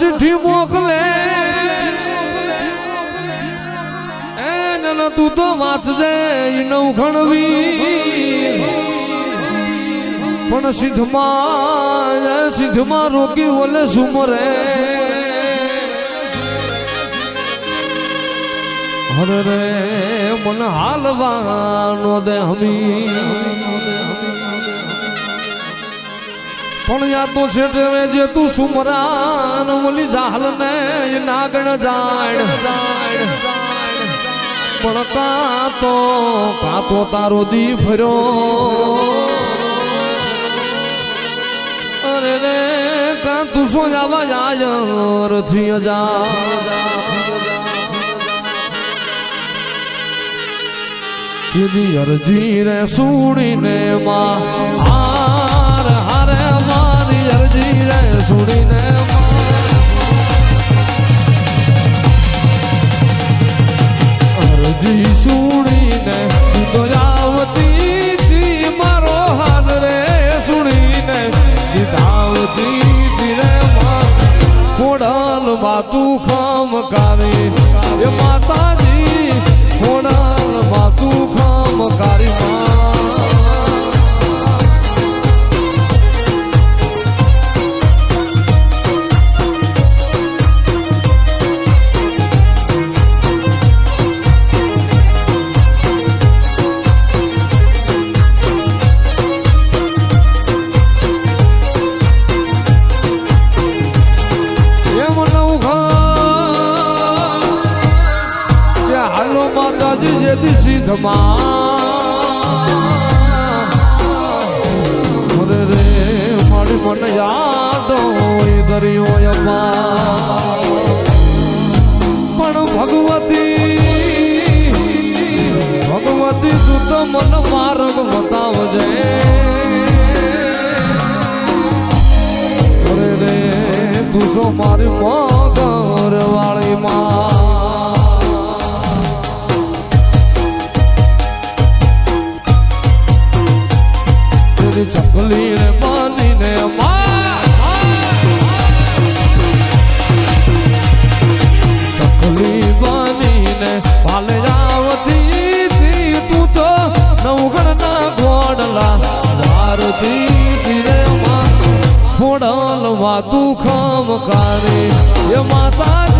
ચિઠ્ઠી મોકલે. એ જન તું તો વાંચજે ઈ નવ ઘણવી પણ સિદ્ધમાં સિદ્ધમાં રોકી ઓલે સુમરે. હર રે, મન હાલવાનો દે હમી. પણ યા તો શેઠ રે જે તું સુમરાન ઓલી જાહલ ને નાગણ જાણ. પણ કા તો કા તો તારો દી ફર્યો. અરે રે, કા તું શું જાવા જાય રથી જા કીધી અરજી રે સુડીને માં. ખોડલ માતું ખમ કારી એ માતાજી ખોડલ માતું ખમ કારી મારી મન યાદો દરિયો અમ્મા પણ ભગવતી ભગવતી તું તો મન માર્ગ બતાવજે. રે, તું સો મારી મગર વાળી માં વાતું ખમ કારી એ માતાજી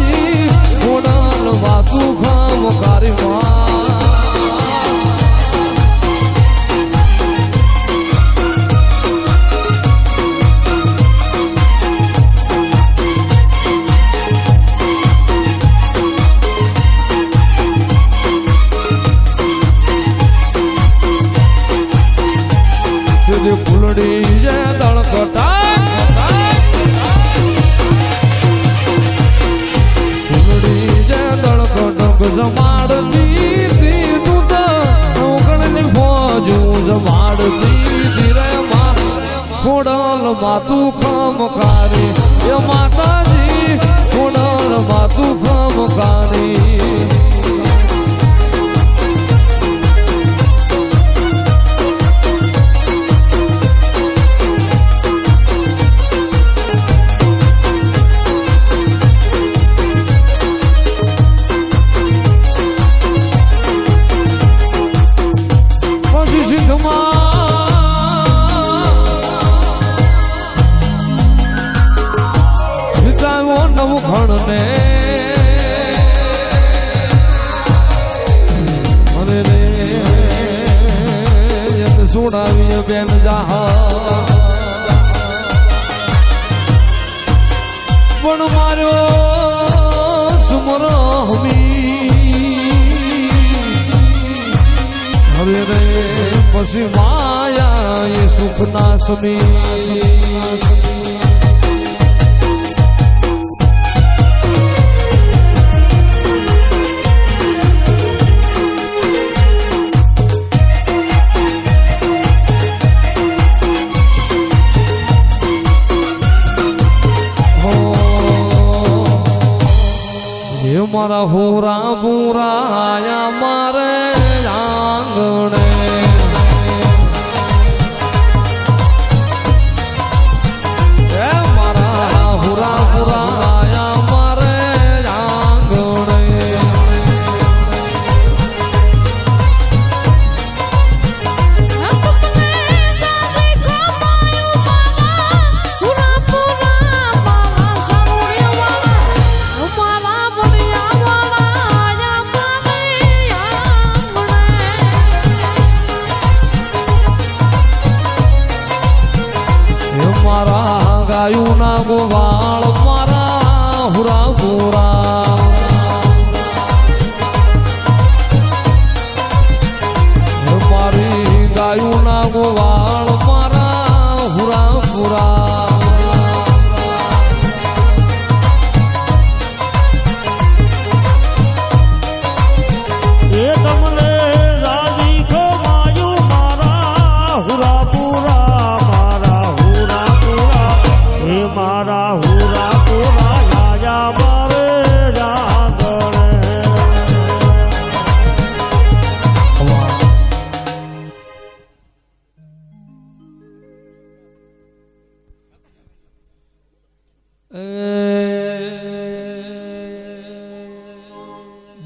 ખોડલ માતું ખમ કારી એ માતાજી ખોડલ માતું ખમ કારી બેન જાહ. પણ મારો સુમરો હવે રે પછી માયા એ સુખ ના સમી એ મારા હોરા મારે આંગણે ગાયું ના ગોવાળ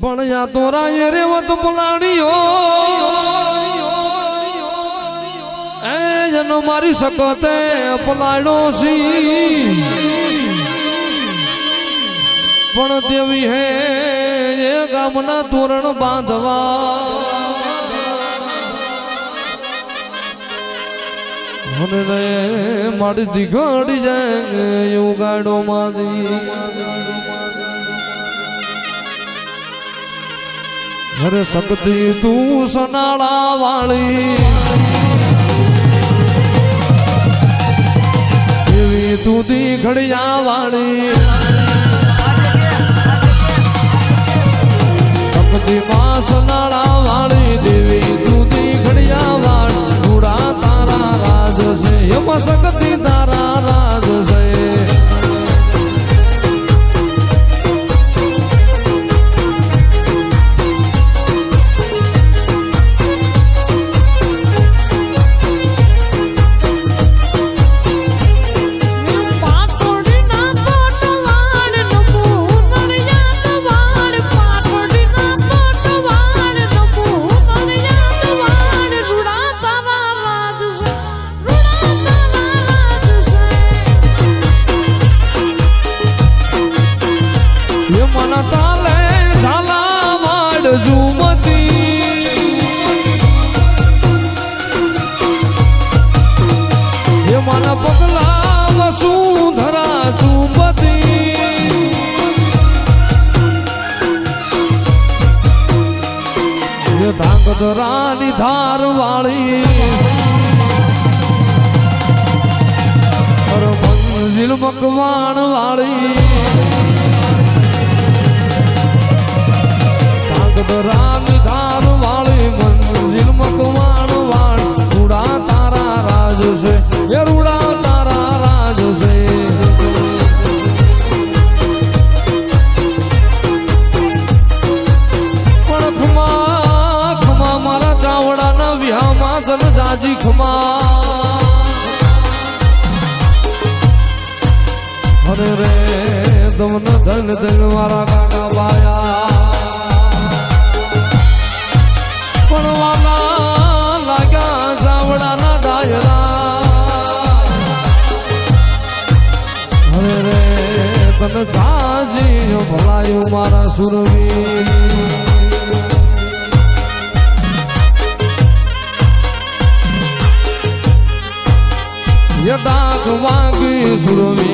ભણ્યા તો રાય રેવત બોલાણીઓ એ જનો મારી શકતે પલાડો સી પણ દેવી હે, એ ગામના તોરણ બાંધવા. મને મારી દીઘાડી જાય એવું ગાડો અરે શક્તિ તું સોનાળા વાળી. એવી તું દી ઘડિયા વાળી. શક્તિ માં સોનાળા વાળી દેવી તું દી ઘડિયા વાળી. ગુડા તારા રાજ છે. એમાં શક્તિ તારા ધાંગધરાની ધાર વાળી મંજિલ મકવાણ વાળી કાગદરાની ધાર વાળી મંજિલ મકવાણ વાળી રૂડા તારા રાજ છે. એ રૂડા ધન ધન મારા કાકા બાયા પણ વાલા લાગ્યા ચાવડાના દાયરા અરે રે તને જાજી ભલાયું મારા સુરવી ડાક વાગી સુરવીર